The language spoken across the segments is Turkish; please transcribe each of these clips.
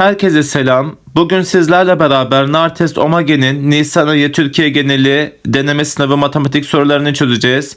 Herkese selam. Bugün sizlerle beraber Nartest Omage'nin Nisan ayı Türkiye geneli deneme sınavı matematik sorularını çözeceğiz.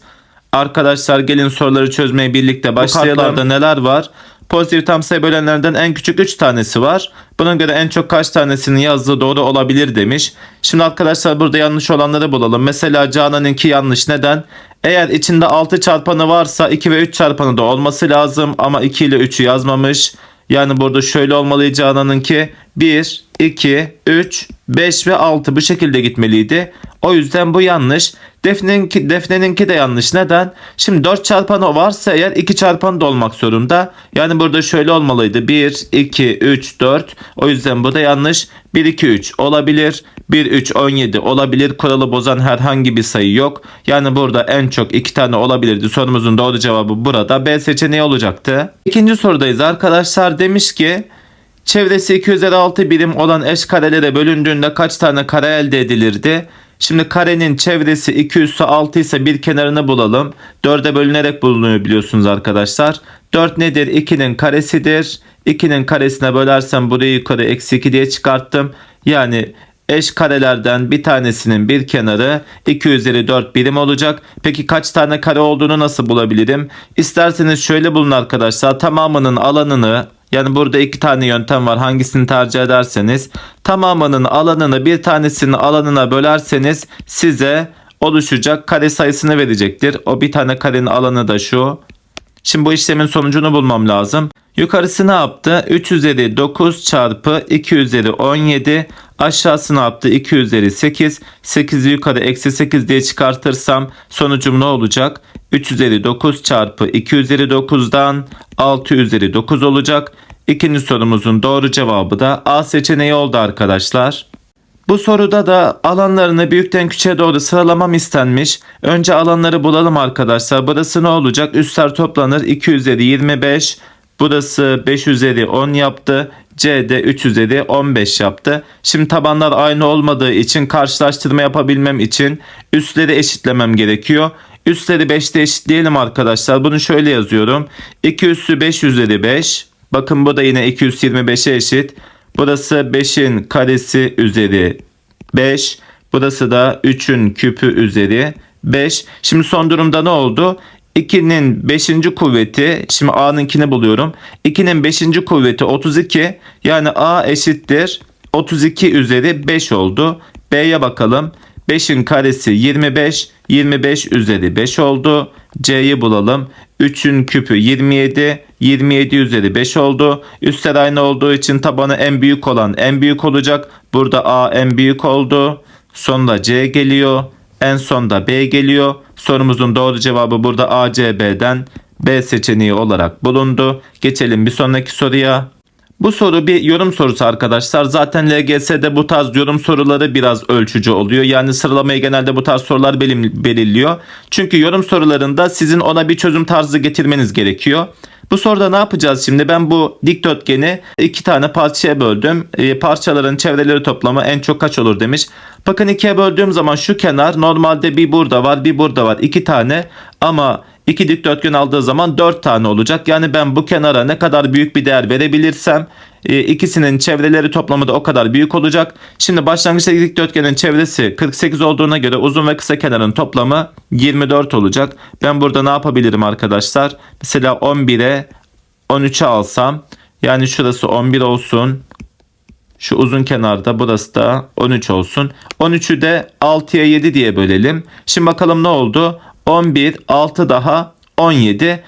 Arkadaşlar gelin soruları çözmeye birlikte başlayalım. Bu kartlarda neler var? Pozitif tam sayı bölenlerden en küçük 3 tanesi var. Buna göre en çok kaç tanesinin yazdığı doğru olabilir demiş. Şimdi arkadaşlar burada yanlış olanları bulalım. Mesela Canan'ınki yanlış. Neden? Eğer içinde 6 çarpanı varsa 2 ve 3 çarpanı da olması lazım ama 2 ile 3'ü yazmamış. Yani burada şöyle olmalıydı Canan'ınki 1, 2, 3, 5 ve 6 bu şekilde gitmeliydi. O yüzden bu yanlış. Defne'ninki, Defne'ninki de yanlış. Neden? Şimdi 4 çarpanı varsa eğer 2 çarpanı da olmak zorunda. Yani burada şöyle olmalıydı. 1, 2, 3, 4. O yüzden bu da yanlış. 1, 2, 3 olabilir. 1, 3, 17 olabilir. Kuralı bozan herhangi bir sayı yok. Yani burada en çok 2 tane olabilirdi. Sorumuzun doğru cevabı burada. B seçeneği olacaktı. İkinci sorudayız arkadaşlar. Demiş ki Çevresi 2 üzeri 6 birim olan eş karelere bölündüğünde kaç tane kare elde edilirdi? Şimdi karenin çevresi 2 üssü 6 ise bir kenarını bulalım. 4'e bölünerek bulunuyor biliyorsunuz arkadaşlar. 4 nedir? 2'nin karesidir. 2'nin karesine bölersem burayı yukarı eksi 2 diye çıkarttım. Yani eş karelerden bir tanesinin bir kenarı 2 üzeri 4 birim olacak. Peki kaç tane kare olduğunu nasıl bulabilirim? İsterseniz şöyle bulun arkadaşlar. Tamamının alanını yani burada iki tane yöntem var. Hangisini tercih ederseniz tamamının alanını bir tanesinin alanına bölerseniz size oluşacak kare sayısını verecektir. O bir tane karenin alanı da şu. Şimdi bu işlemin sonucunu bulmam lazım. Yukarısı ne yaptı? 3 üzeri 9 çarpı 2 üzeri 17. Aşağısı ne yaptı? 2 üzeri 8. 8'i yukarı eksi 8 diye çıkartırsam sonucum ne olacak? 3 üzeri 9 çarpı 2 üzeri 9'dan 6 üzeri 9 olacak. İkinci sorumuzun doğru cevabı da A seçeneği oldu arkadaşlar. Bu soruda da alanlarını büyükten küçüğe doğru sıralamam istenmiş. Önce alanları bulalım arkadaşlar. Burası ne olacak? Üstler toplanır. 2 üzeri 25. Burası 5 üzeri 10 yaptı. C'de 3 üzeri 15 yaptı. Şimdi tabanlar aynı olmadığı için karşılaştırma yapabilmem için üstleri eşitlemem gerekiyor. Üstleri 5'te eşitleyelim arkadaşlar. Bunu şöyle yazıyorum. 2 üssü 5 üzeri 5. Bakın bu da yine 225'e eşit. Burası 5'in karesi üzeri 5. Burası da 3'ün küpü üzeri 5. Şimdi son durumda ne oldu? 2'nin 5. kuvveti şimdi A'nınkini buluyorum. 2'nin 5. kuvveti 32 yani A eşittir 32 üzeri 5 oldu. B'ye bakalım. 5'in karesi 25. 25 üzeri 5 oldu. C'yi bulalım. 3'ün küpü 27. 27 üzeri 5 oldu. Üstler aynı olduğu için tabanı en büyük olan en büyük olacak. Burada A en büyük oldu. Sonda C geliyor. En sonda B geliyor. Sorumuzun doğru cevabı burada A, C, B'den B seçeneği olarak bulundu. Geçelim bir sonraki soruya. Bu soru bir yorum sorusu arkadaşlar. Zaten LGS'de bu tarz yorum soruları biraz ölçücü oluyor. Yani sıralamayı genelde bu tarz sorular belirliyor. Çünkü yorum sorularında sizin ona bir çözüm tarzı getirmeniz gerekiyor. Bu soruda ne yapacağız şimdi? Ben bu dikdörtgeni iki tane parçaya böldüm. E, parçaların çevreleri toplamı en çok kaç olur demiş. Bakın ikiye böldüğüm zaman şu kenar normalde bir burada var bir burada var. iki tane ama iki dikdörtgen aldığı zaman dört tane olacak. Yani ben bu kenara ne kadar büyük bir değer verebilirsem e, ikisinin çevreleri toplamı da o kadar büyük olacak. Şimdi başlangıçta dikdörtgenin çevresi 48 olduğuna göre uzun ve kısa kenarın toplamı 24 olacak. Ben burada ne yapabilirim arkadaşlar? Mesela 11'e 13'e alsam yani şurası 11 olsun. Şu uzun kenarda burası da 13 olsun. 13'ü de 6'ya 7 diye bölelim. Şimdi bakalım ne oldu? 11, 6 daha 17.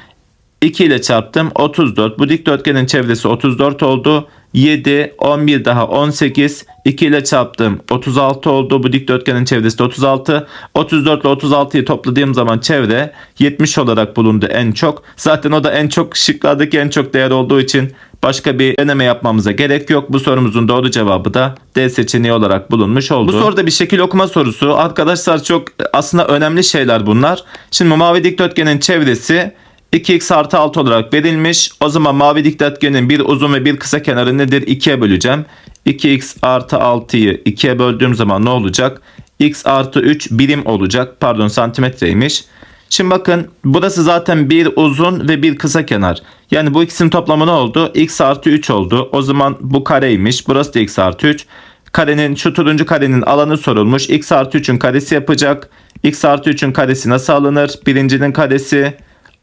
2 ile çarptım 34. Bu dikdörtgenin çevresi 34 oldu. 7, 11 daha 18. 2 ile çarptım 36 oldu. Bu dikdörtgenin çevresi de 36. 34 ile 36'yı topladığım zaman çevre 70 olarak bulundu en çok. Zaten o da en çok şıklardaki en çok değer olduğu için başka bir deneme yapmamıza gerek yok. Bu sorumuzun doğru cevabı da D seçeneği olarak bulunmuş oldu. Bu soruda bir şekil okuma sorusu. Arkadaşlar çok aslında önemli şeyler bunlar. Şimdi mavi dikdörtgenin çevresi 2x artı 6 olarak verilmiş. O zaman mavi dikdörtgenin bir uzun ve bir kısa kenarı nedir? 2'ye böleceğim. 2x artı 6'yı 2'ye böldüğüm zaman ne olacak? x artı 3 birim olacak. Pardon santimetreymiş. Şimdi bakın burası zaten bir uzun ve bir kısa kenar. Yani bu ikisinin toplamı ne oldu? x artı 3 oldu. O zaman bu kareymiş. Burası da x artı 3. Karenin şu turuncu karenin alanı sorulmuş. x artı 3'ün karesi yapacak. x artı 3'ün karesi nasıl alınır? Birincinin karesi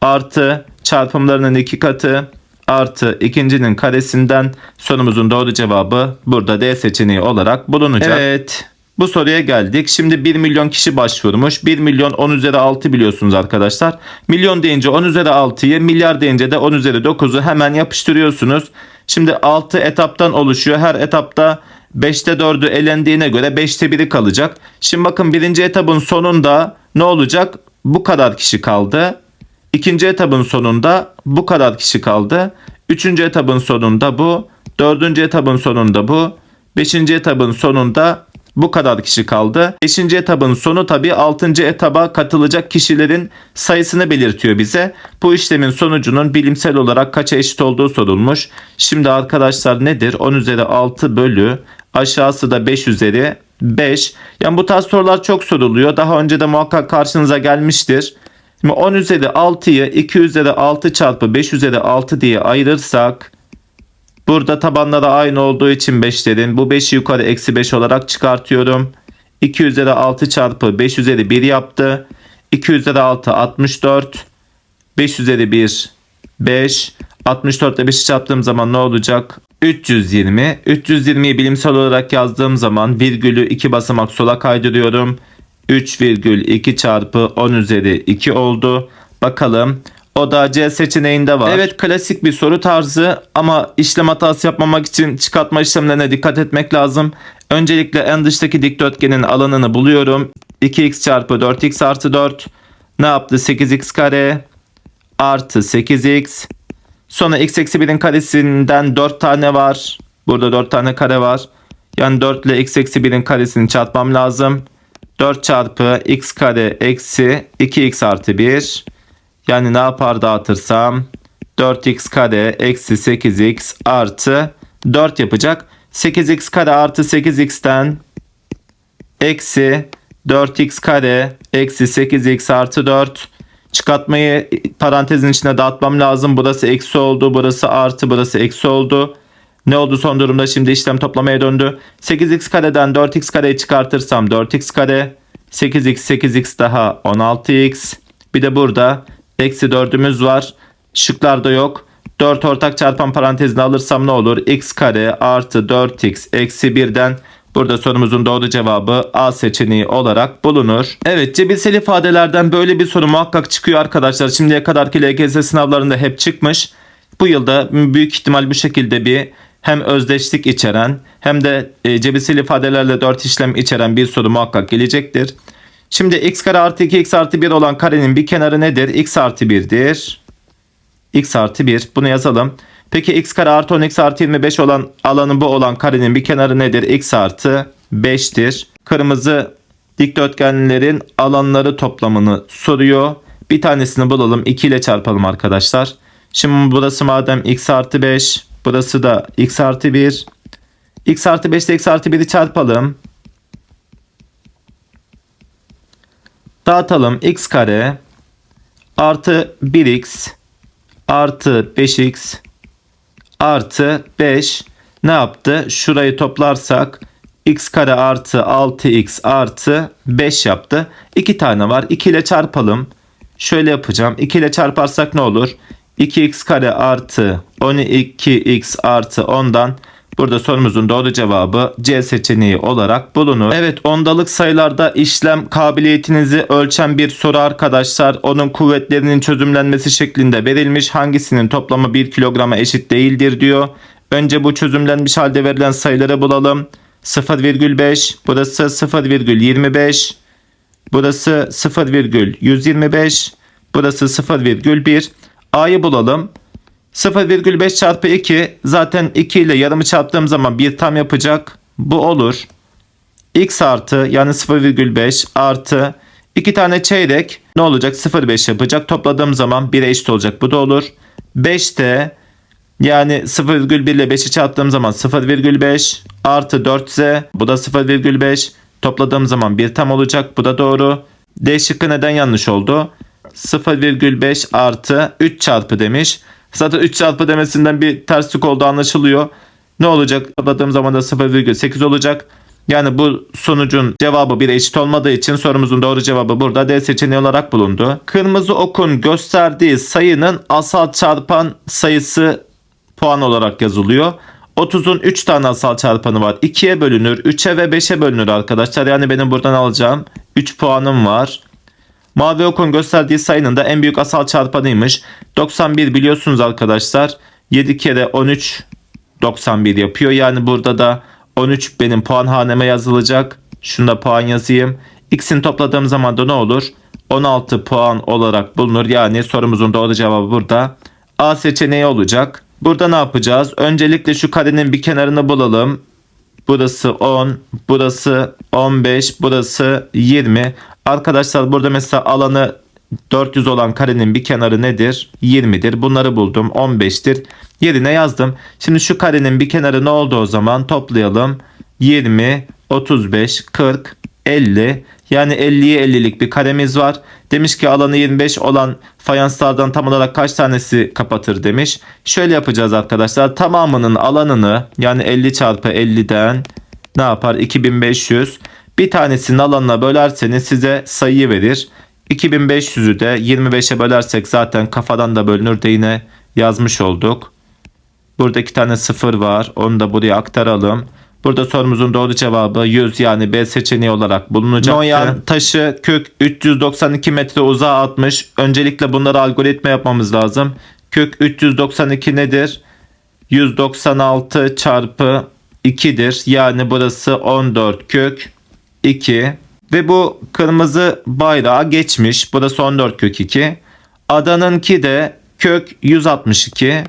artı çarpımlarının iki katı artı ikincinin karesinden sorumuzun doğru cevabı burada D seçeneği olarak bulunacak. Evet. Bu soruya geldik. Şimdi 1 milyon kişi başvurmuş. 1 milyon 10 üzeri 6 biliyorsunuz arkadaşlar. Milyon deyince 10 üzeri 6'yı, milyar deyince de 10 üzeri 9'u hemen yapıştırıyorsunuz. Şimdi 6 etaptan oluşuyor. Her etapta 5'te 4'ü elendiğine göre 5'te 1'i kalacak. Şimdi bakın birinci etapın sonunda ne olacak? Bu kadar kişi kaldı. İkinci etabın sonunda bu kadar kişi kaldı. Üçüncü etabın sonunda bu. Dördüncü etabın sonunda bu. Beşinci etabın sonunda bu kadar kişi kaldı. Beşinci etabın sonu tabi altıncı etaba katılacak kişilerin sayısını belirtiyor bize. Bu işlemin sonucunun bilimsel olarak kaça eşit olduğu sorulmuş. Şimdi arkadaşlar nedir? 10 üzeri 6 bölü aşağısı da 5 üzeri 5. Yani bu tarz sorular çok soruluyor. Daha önce de muhakkak karşınıza gelmiştir. Şimdi 10 üzeri 6'yı 2 üzeri 6 çarpı 5 üzeri 6 diye ayırırsak burada tabanları aynı olduğu için 5'lerin bu 5'i yukarı eksi 5 olarak çıkartıyorum. 2 üzeri 6 çarpı 5 üzeri 1 yaptı. 2 üzeri 6 64. 5 üzeri 1 5. 64 ile 5'i çarptığım zaman ne olacak? 320. 320'yi bilimsel olarak yazdığım zaman virgülü 2 basamak sola kaydırıyorum. 3,2 çarpı 10 üzeri 2 oldu. Bakalım. O da C seçeneğinde var. Evet klasik bir soru tarzı ama işlem hatası yapmamak için çıkartma işlemlerine dikkat etmek lazım. Öncelikle en dıştaki dikdörtgenin alanını buluyorum. 2x çarpı 4x artı 4 ne yaptı? 8x kare artı 8x. Sonra x eksi 1'in karesinden 4 tane var. Burada 4 tane kare var. Yani 4 ile x eksi 1'in karesini çarpmam lazım. 4 çarpı x kare eksi 2x artı 1. Yani ne yapar dağıtırsam 4x kare eksi 8x artı 4 yapacak. 8x kare artı 8x'ten eksi 4x kare eksi 8x artı 4 çıkartmayı parantezin içine dağıtmam lazım. Burası eksi oldu. Burası artı. Burası eksi oldu. Ne oldu son durumda? Şimdi işlem toplamaya döndü. 8x kareden 4x kareyi çıkartırsam 4x kare. 8x 8x daha 16x. Bir de burada eksi 4'ümüz var. Şıklarda yok. 4 ortak çarpan parantezini alırsam ne olur? x kare artı 4x eksi 1'den Burada sorumuzun doğru cevabı A seçeneği olarak bulunur. Evet cebirsel ifadelerden böyle bir soru muhakkak çıkıyor arkadaşlar. Şimdiye kadarki LGS sınavlarında hep çıkmış. Bu yılda büyük ihtimal bu şekilde bir hem özdeşlik içeren hem de e, cebirsel ifadelerle 4 işlem içeren bir soru muhakkak gelecektir. Şimdi x kare artı 2 x artı 1 olan karenin bir kenarı nedir? x artı 1'dir. x artı 1 bunu yazalım. Peki x kare artı 10x artı 25 olan alanı bu olan karenin bir kenarı nedir? x artı 5'tir. Kırmızı dikdörtgenlerin alanları toplamını soruyor. Bir tanesini bulalım. 2 ile çarpalım arkadaşlar. Şimdi burası madem x artı 5. Burası da x artı 1. x artı 5 ile x artı 1'i çarpalım. Dağıtalım. x kare artı 1x artı 5x artı 5 ne yaptı? Şurayı toplarsak x kare artı 6x artı 5 yaptı. 2 tane var. 2 ile çarpalım. Şöyle yapacağım. 2 ile çarparsak ne olur? 2x kare artı 12x artı 10'dan Burada sorumuzun doğru cevabı C seçeneği olarak bulunur. Evet ondalık sayılarda işlem kabiliyetinizi ölçen bir soru arkadaşlar. Onun kuvvetlerinin çözümlenmesi şeklinde verilmiş. Hangisinin toplamı 1 kilograma eşit değildir diyor. Önce bu çözümlenmiş halde verilen sayıları bulalım. 0,5 burası 0,25 burası 0,125 burası 0,1 A'yı bulalım. 0,5 çarpı 2 zaten 2 ile yarımı çarptığım zaman bir tam yapacak. Bu olur. X artı yani 0,5 artı 2 tane çeyrek ne olacak? 0,5 yapacak. Topladığım zaman 1'e eşit olacak. Bu da olur. 5 de yani 0,1 ile 5'i çarptığım zaman 0,5 artı 4z bu da 0,5 topladığım zaman bir tam olacak. Bu da doğru. D şıkkı neden yanlış oldu? 0,5 artı 3 çarpı demiş. Zaten 3 çarpı demesinden bir terslik olduğu anlaşılıyor. Ne olacak? Topladığım zaman da 0,8 olacak. Yani bu sonucun cevabı bir eşit olmadığı için sorumuzun doğru cevabı burada D seçeneği olarak bulundu. Kırmızı okun gösterdiği sayının asal çarpan sayısı puan olarak yazılıyor. 30'un 3 tane asal çarpanı var. 2'ye bölünür, 3'e ve 5'e bölünür arkadaşlar. Yani benim buradan alacağım 3 puanım var. Mavi okun gösterdiği sayının da en büyük asal çarpanıymış. 91 biliyorsunuz arkadaşlar. 7 kere 13 91 yapıyor. Yani burada da 13 benim puan haneme yazılacak. Şunda puan yazayım. X'ini topladığım zaman da ne olur? 16 puan olarak bulunur. Yani sorumuzun doğru cevabı burada. A seçeneği olacak. Burada ne yapacağız? Öncelikle şu karenin bir kenarını bulalım. Burası 10, burası 15, burası 20. Arkadaşlar burada mesela alanı 400 olan karenin bir kenarı nedir? 20'dir. Bunları buldum. 15'tir. Yerine yazdım. Şimdi şu karenin bir kenarı ne oldu o zaman? Toplayalım. 20, 35, 40, 50. Yani 50'ye 50'lik bir karemiz var. Demiş ki alanı 25 olan fayanslardan tam olarak kaç tanesi kapatır demiş. Şöyle yapacağız arkadaşlar. Tamamının alanını yani 50 çarpı 50'den ne yapar? 2500. Bir tanesinin alanına bölerseniz size sayıyı verir. 2500'ü de 25'e bölersek zaten kafadan da bölünür de yine yazmış olduk. Burada iki tane sıfır var. Onu da buraya aktaralım. Burada sorumuzun doğru cevabı 100 yani B seçeneği olarak bulunacak. Noyan taşı kök 392 metre uzağa atmış. Öncelikle bunları algoritma yapmamız lazım. Kök 392 nedir? 196 çarpı 2'dir. Yani burası 14 kök 2. Ve bu kırmızı bayrağı geçmiş. Burası 14 kök 2. Adanınki de kök 162.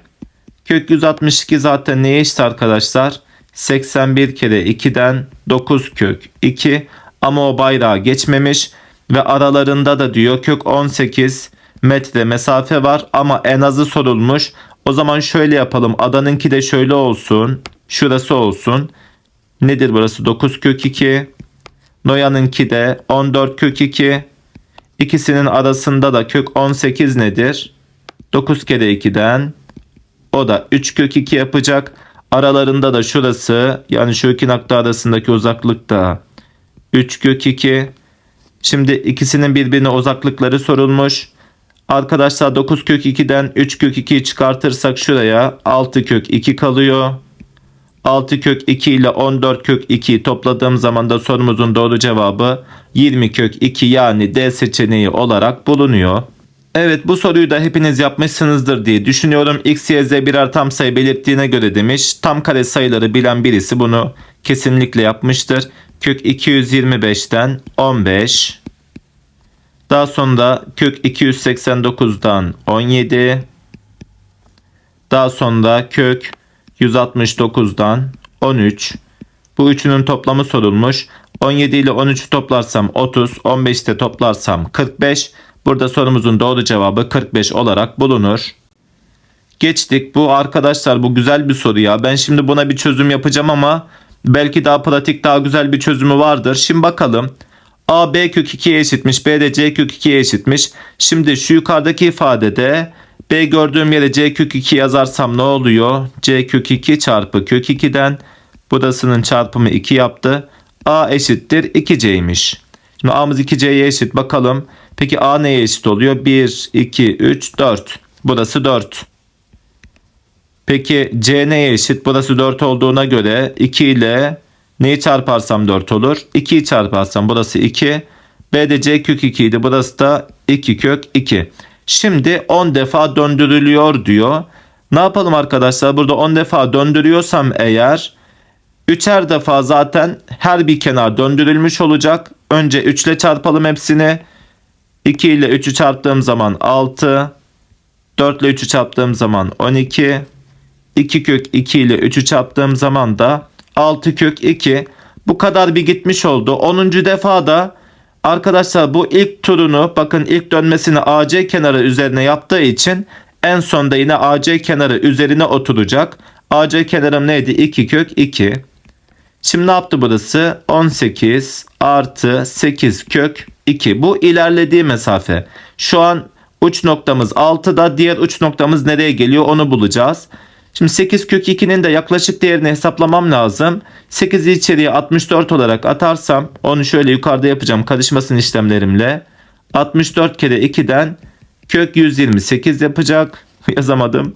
Kök 162 zaten neye eşit arkadaşlar? 81 kere 2'den 9 kök 2 ama o bayrağı geçmemiş ve aralarında da diyor kök 18 metre mesafe var ama en azı sorulmuş. O zaman şöyle yapalım adanınki de şöyle olsun şurası olsun. Nedir burası 9 kök 2 Noyan'ınki de 14 kök 2 İkisinin arasında da kök 18 nedir? 9 kere 2'den o da 3 kök 2 yapacak. Aralarında da şurası yani şu iki nokta arasındaki uzaklık da 3 kök 2. Şimdi ikisinin birbirine uzaklıkları sorulmuş. Arkadaşlar 9 kök 2'den 3 kök 2'yi çıkartırsak şuraya 6 kök 2 kalıyor. 6 kök 2 ile 14 kök 2'yi topladığım zaman da sorumuzun doğru cevabı 20 kök 2 yani D seçeneği olarak bulunuyor. Evet bu soruyu da hepiniz yapmışsınızdır diye düşünüyorum. X, Y, Z birer tam sayı belirttiğine göre demiş. Tam kare sayıları bilen birisi bunu kesinlikle yapmıştır. Kök 225'ten 15. Daha sonra kök 289'dan 17. Daha sonra kök 169'dan 13. Bu üçünün toplamı sorulmuş. 17 ile 13'ü toplarsam 30, 15 de toplarsam 45. Burada sorumuzun doğru cevabı 45 olarak bulunur. Geçtik. Bu arkadaşlar bu güzel bir soru ya. Ben şimdi buna bir çözüm yapacağım ama belki daha pratik daha güzel bir çözümü vardır. Şimdi bakalım. A B kök 2'ye eşitmiş. B de C kök 2'ye eşitmiş. Şimdi şu yukarıdaki ifadede B gördüğüm yere C kök 2 yazarsam ne oluyor? C kök 2 çarpı kök 2'den burasının çarpımı 2 yaptı. A eşittir 2C'ymiş. Şimdi A'mız 2C'ye eşit. Bakalım. Peki A neye eşit oluyor? 1, 2, 3, 4. Burası 4. Peki C neye eşit? Burası 4 olduğuna göre 2 ile neyi çarparsam 4 olur? 2'yi çarparsam burası 2. B de C kök 2 idi. Burası da 2 kök 2. Şimdi 10 defa döndürülüyor diyor. Ne yapalım arkadaşlar? Burada 10 defa döndürüyorsam eğer üçer defa zaten her bir kenar döndürülmüş olacak. Önce 3 ile çarpalım hepsini. 2 ile 3'ü çarptığım zaman 6. 4 ile 3'ü çarptığım zaman 12. 2 kök 2 ile 3'ü çarptığım zaman da 6 kök 2. Bu kadar bir gitmiş oldu. 10. defada arkadaşlar bu ilk turunu bakın ilk dönmesini AC kenarı üzerine yaptığı için en sonda yine AC kenarı üzerine oturacak. AC kenarım neydi? 2 kök 2. Şimdi ne yaptı burası? 18 artı 8 kök 2. Bu ilerlediği mesafe. Şu an uç noktamız 6'da diğer uç noktamız nereye geliyor onu bulacağız. Şimdi 8 kök 2'nin de yaklaşık değerini hesaplamam lazım. 8'i içeriye 64 olarak atarsam onu şöyle yukarıda yapacağım karışmasın işlemlerimle. 64 kere 2'den kök 128 yapacak. Yazamadım.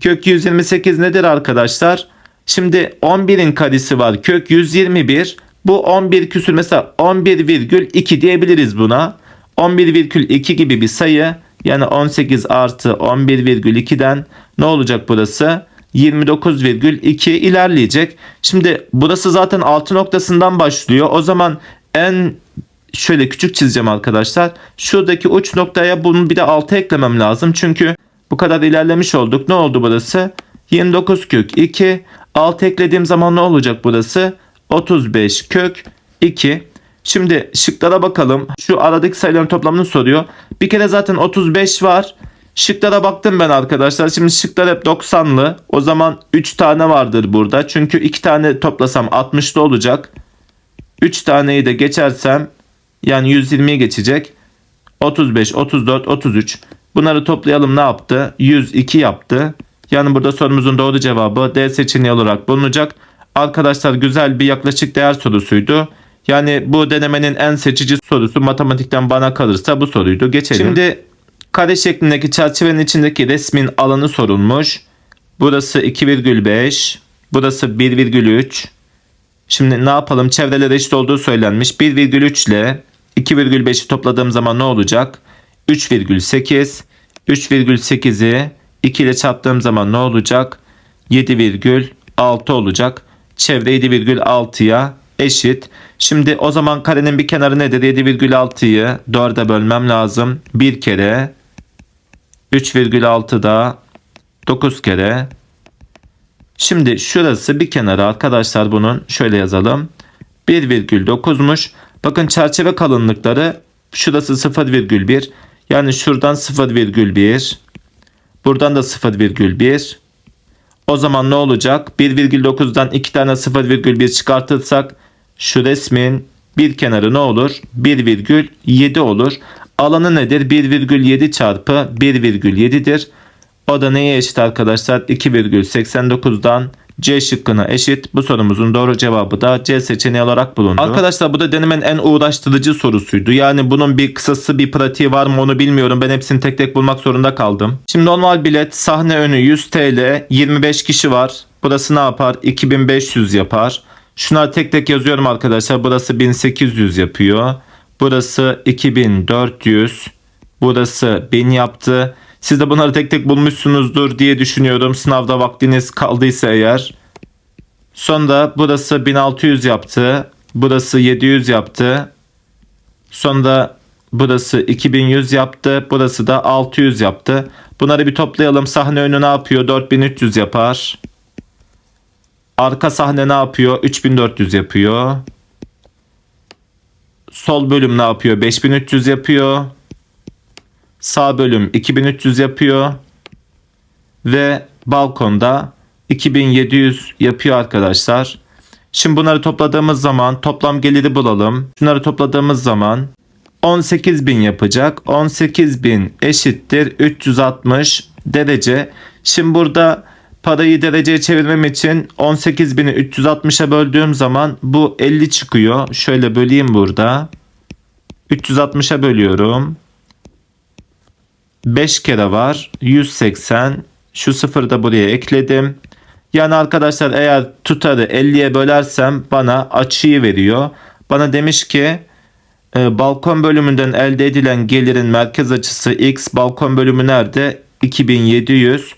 Kök 128 nedir arkadaşlar? Şimdi 11'in karesi var. Kök 121. Bu 11 küsür mesela 11,2 diyebiliriz buna. 11,2 gibi bir sayı. Yani 18 artı 11,2'den ne olacak burası? 29,2 ilerleyecek. Şimdi burası zaten 6 noktasından başlıyor. O zaman en şöyle küçük çizeceğim arkadaşlar. Şuradaki uç noktaya bunu bir de 6 eklemem lazım. Çünkü bu kadar ilerlemiş olduk. Ne oldu burası? 29 kök 2. 6 eklediğim zaman ne olacak burası? 35 kök 2. Şimdi şıklara bakalım. Şu aradaki sayıların toplamını soruyor. Bir kere zaten 35 var. Şıklara baktım ben arkadaşlar. Şimdi şıklar hep 90'lı. O zaman 3 tane vardır burada. Çünkü 2 tane toplasam 60'lı olacak. 3 taneyi de geçersem yani 120'yi geçecek. 35, 34, 33. Bunları toplayalım ne yaptı? 102 yaptı. Yani burada sorumuzun doğru cevabı D seçeneği olarak bulunacak. Arkadaşlar güzel bir yaklaşık değer sorusuydu. Yani bu denemenin en seçici sorusu matematikten bana kalırsa bu soruydu. Geçelim. Şimdi kare şeklindeki çerçevenin içindeki resmin alanı sorulmuş. Burası 2,5. Burası 1,3. Şimdi ne yapalım? Çevreler eşit olduğu söylenmiş. 1,3 ile 2,5'i topladığım zaman ne olacak? 3,8. 3,8'i 2 ile çarptığım zaman ne olacak? 7,6 olacak. Çevre 7,6'ya eşit. Şimdi o zaman karenin bir kenarı nedir? 7,6'yı 4'e bölmem lazım. Bir kere 3,6 da 9 kere. Şimdi şurası bir kenarı arkadaşlar bunun şöyle yazalım. 1,9'muş. Bakın çerçeve kalınlıkları şurası 0,1. Yani şuradan 0,1. Buradan da 0,1. O zaman ne olacak? 1,9'dan 2 tane 0,1 çıkartırsak şu resmin bir kenarı ne olur? 1,7 olur. Alanı nedir? 1,7 çarpı 1,7'dir. O da neye eşit arkadaşlar? 2,89'dan C şıkkına eşit. Bu sorumuzun doğru cevabı da C seçeneği olarak bulundu. Arkadaşlar bu da denemenin en uğraştırıcı sorusuydu. Yani bunun bir kısası bir pratiği var mı onu bilmiyorum. Ben hepsini tek tek bulmak zorunda kaldım. Şimdi normal bilet sahne önü 100 TL 25 kişi var. Burası ne yapar? 2500 yapar. Şunları tek tek yazıyorum arkadaşlar. Burası 1800 yapıyor. Burası 2400. Burası 1000 yaptı. Siz de bunları tek tek bulmuşsunuzdur diye düşünüyorum. Sınavda vaktiniz kaldıysa eğer. Sonra burası 1600 yaptı. Burası 700 yaptı. Sonra burası 2100 yaptı. Burası da 600 yaptı. Bunları bir toplayalım. Sahne önü ne yapıyor? 4300 yapar. Arka sahne ne yapıyor? 3400 yapıyor. Sol bölüm ne yapıyor? 5300 yapıyor. Sağ bölüm 2300 yapıyor. Ve balkonda 2700 yapıyor arkadaşlar. Şimdi bunları topladığımız zaman toplam geliri bulalım. Bunları topladığımız zaman 18.000 yapacak. 18.000 eşittir 360 derece. Şimdi burada parayı dereceye çevirmem için 18.000'i 360'a böldüğüm zaman bu 50 çıkıyor. Şöyle böleyim burada. 360'a bölüyorum. 5 kere var. 180. Şu sıfırı da buraya ekledim. Yani arkadaşlar eğer tutarı 50'ye bölersem bana açıyı veriyor. Bana demiş ki e, balkon bölümünden elde edilen gelirin merkez açısı x balkon bölümü nerede? 2700.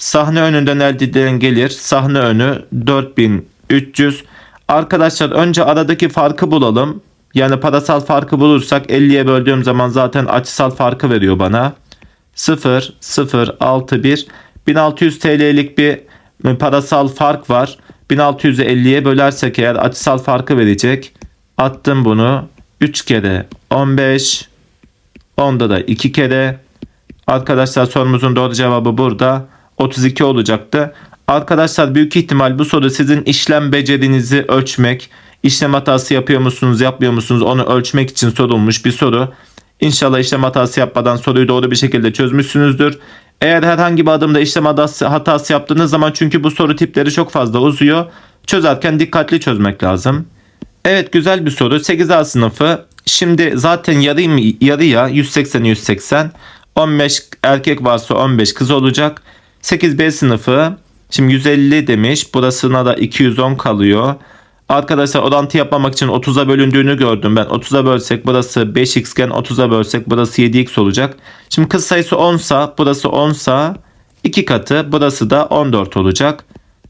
Sahne önünden elde edilen gelir sahne önü 4300. Arkadaşlar önce aradaki farkı bulalım. Yani parasal farkı bulursak 50'ye böldüğüm zaman zaten açısal farkı veriyor bana. 0 0 6 1 1600 TL'lik bir parasal fark var. 1600'ü 50'ye bölersek eğer açısal farkı verecek. Attım bunu. 3 kere 15. Onda da 2 kere. Arkadaşlar sorumuzun doğru cevabı burada. 32 olacaktı. Arkadaşlar büyük ihtimal bu soru sizin işlem becerinizi ölçmek, işlem hatası yapıyor musunuz, yapmıyor musunuz onu ölçmek için sorulmuş bir soru. İnşallah işlem hatası yapmadan soruyu doğru bir şekilde çözmüşsünüzdür. Eğer herhangi bir adımda işlem hatası, yaptığınız zaman çünkü bu soru tipleri çok fazla uzuyor. Çözerken dikkatli çözmek lazım. Evet güzel bir soru. 8A sınıfı. Şimdi zaten yarı, yarı ya 180 180. 15 erkek varsa 15 kız olacak. 8B sınıfı. Şimdi 150 demiş. Burasına da 210 kalıyor. Arkadaşlar orantı yapmamak için 30'a bölündüğünü gördüm ben. 30'a bölsek burası 5x iken 30'a bölsek burası 7x olacak. Şimdi kız sayısı 10 sa burası 10 sa 2 katı burası da 14 olacak.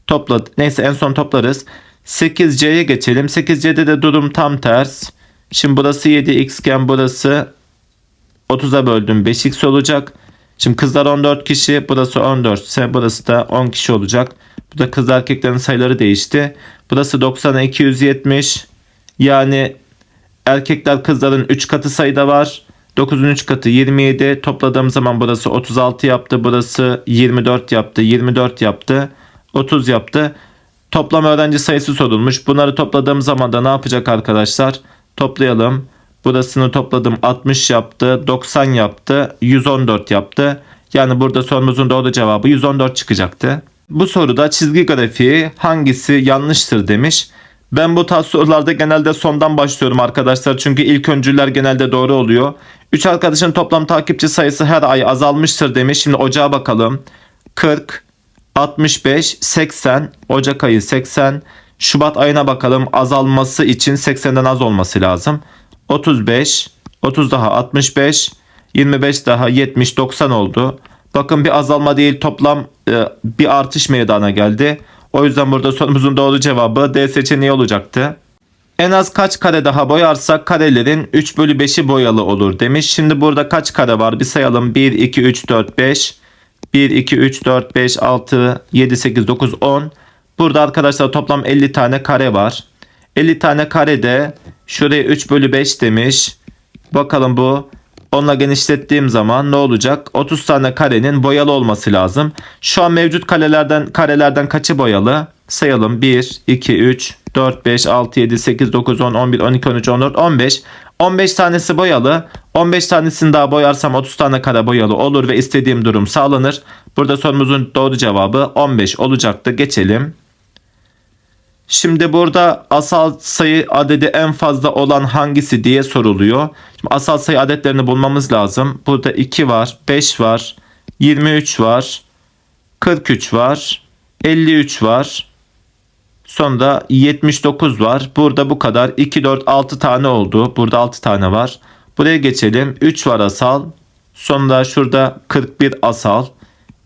Topla neyse en son toplarız. 8c'ye geçelim. 8c'de de durum tam ters. Şimdi burası 7x iken burası 30'a böldüm 5x olacak. Şimdi kızlar 14 kişi burası 14 ise burası da 10 kişi olacak. Bu da kız erkeklerin sayıları değişti. Burası 90'a 270. Yani erkekler kızların 3 katı sayıda var. 9'un 3 katı 27. Topladığım zaman burası 36 yaptı. Burası 24 yaptı. 24 yaptı. 30 yaptı. Toplam öğrenci sayısı sorulmuş. Bunları topladığım zaman da ne yapacak arkadaşlar? Toplayalım. Burasını topladım 60 yaptı, 90 yaptı, 114 yaptı. Yani burada sorumuzun doğru cevabı 114 çıkacaktı. Bu soruda çizgi grafiği hangisi yanlıştır demiş. Ben bu tarz sorularda genelde sondan başlıyorum arkadaşlar. Çünkü ilk öncüler genelde doğru oluyor. 3 arkadaşın toplam takipçi sayısı her ay azalmıştır demiş. Şimdi ocağa bakalım. 40, 65, 80, Ocak ayı 80. Şubat ayına bakalım azalması için 80'den az olması lazım. 35, 30 daha 65, 25 daha 70, 90 oldu. Bakın bir azalma değil toplam e, bir artış meydana geldi. O yüzden burada sorumuzun doğru cevabı D seçeneği olacaktı. En az kaç kare daha boyarsak karelerin 3 bölü 5'i boyalı olur demiş. Şimdi burada kaç kare var bir sayalım. 1, 2, 3, 4, 5. 1, 2, 3, 4, 5, 6, 7, 8, 9, 10. Burada arkadaşlar toplam 50 tane kare var. 50 tane karede şuraya 3 bölü 5 demiş. Bakalım bu onunla genişlettiğim zaman ne olacak? 30 tane karenin boyalı olması lazım. Şu an mevcut karelerden karelerden kaçı boyalı? Sayalım 1, 2, 3, 4, 5, 6, 7, 8, 9, 10, 11, 12, 13, 14, 15. 15 tanesi boyalı. 15 tanesini daha boyarsam 30 tane kare boyalı olur ve istediğim durum sağlanır. Burada sorumuzun doğru cevabı 15 olacaktı. Geçelim. Şimdi burada asal sayı adedi en fazla olan hangisi diye soruluyor. Şimdi asal sayı adetlerini bulmamız lazım. Burada 2 var, 5 var, 23 var, 43 var, 53 var. Sonra 79 var. Burada bu kadar. 2, 4, 6 tane oldu. Burada 6 tane var. Buraya geçelim. 3 var asal. Sonra şurada 41 asal.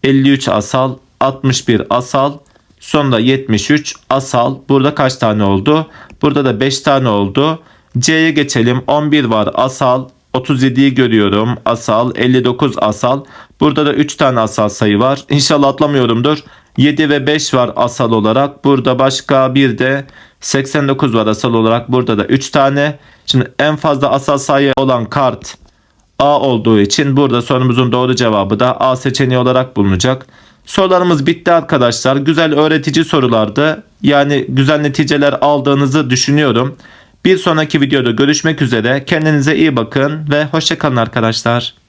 53 asal. 61 asal. Sonra 73 asal. Burada kaç tane oldu? Burada da 5 tane oldu. C'ye geçelim. 11 var asal. 37'yi görüyorum. Asal. 59 asal. Burada da 3 tane asal sayı var. İnşallah atlamıyorumdur. 7 ve 5 var asal olarak. Burada başka bir de 89 var asal olarak. Burada da 3 tane. Şimdi en fazla asal sayı olan kart A olduğu için burada sorumuzun doğru cevabı da A seçeneği olarak bulunacak. Sorularımız bitti arkadaşlar. Güzel öğretici sorulardı. Yani güzel neticeler aldığınızı düşünüyorum. Bir sonraki videoda görüşmek üzere. Kendinize iyi bakın ve hoşçakalın arkadaşlar.